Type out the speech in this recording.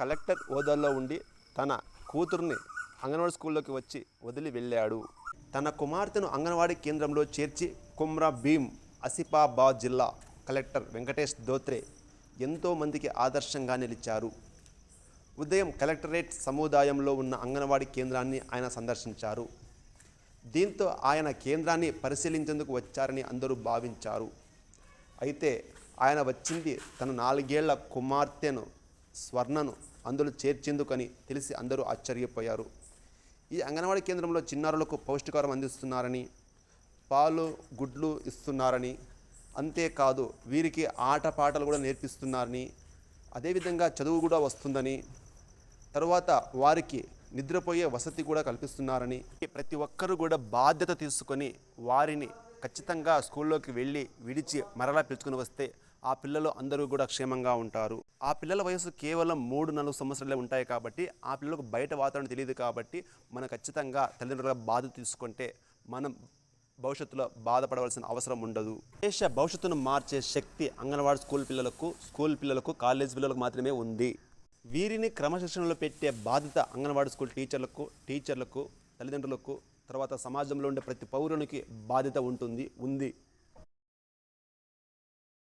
Collector హోదాలో ఉండి తన కూతుర్ని అంగన్వాడీ స్కూల్లోకి వచ్చి వదిలి వెళ్ళాడు. తన కుమార్తెను అంగన్వాడీ కేంద్రంలో చేర్చి కుమ్రా భీమ్ ఆసిఫాబాద్ జిల్లా కలెక్టర్ వెంకటేష్ దోత్రే ఎంతోమందికి ఆదర్శంగా నిలిచారు. ఉదయం కలెక్టరేట్ సముదాయంలో ఉన్న అంగన్వాడీ కేంద్రాన్ని ఆయన సందర్శించారు. దీంతో ఆయన కేంద్రాన్ని పరిశీలించేందుకు వచ్చారని అందరూ భావించారు. అయితే ఆయన వచ్చింది తన నాలుగేళ్ళ కుమార్తెను స్వర్ణను అందులో చేర్చేందుకని తెలిసి అందరూ ఆశ్చర్యపోయారు. ఈ అంగన్వాడీ కేంద్రంలో చిన్నారులకు పౌష్టికారం అందిస్తున్నారని పాలు గుడ్లు ఇస్తున్నారని అంతేకాదు వీరికి ఆటపాటలు కూడా నేర్పిస్తున్నారని అదేవిధంగా చదువు కూడా వస్తుందని తరువాత వారికి నిద్రపోయే వసతి కూడా కల్పిస్తున్నారని ప్రతి ఒక్కరూ కూడా బాధ్యత తీసుకొని వారిని ఖచ్చితంగా స్కూల్లోకి వెళ్ళి విడిచి మరలా పిలుచుకుని వస్తే ఆ పిల్లలు అందరూ కూడా క్షేమంగా ఉంటారు. ఆ పిల్లల వయసు కేవలం మూడు నాలుగు సంవత్సరాలే ఉంటాయి కాబట్టి ఆ పిల్లలకు బయట వాతావరణం తెలియదు కాబట్టి మనం ఖచ్చితంగా తల్లిదండ్రుల బాధ్యత తీసుకుంటే మనం భవిష్యత్తులో బాధపడవలసిన అవసరం ఉండదు. దేశ భవిష్యత్తును మార్చే శక్తి అంగన్వాడీ స్కూల్ పిల్లలకు స్కూల్ పిల్లలకు కాలేజ్ పిల్లలకు మాత్రమే ఉంది. వీరిని క్రమశిక్షణలో పెట్టే బాధ్యత అంగన్వాడీ స్కూల్ టీచర్లకు టీచర్లకు తల్లిదండ్రులకు తర్వాత సమాజంలో ఉండే ప్రతి పౌరునికి బాధ్యత ఉంటుంది ఉంది.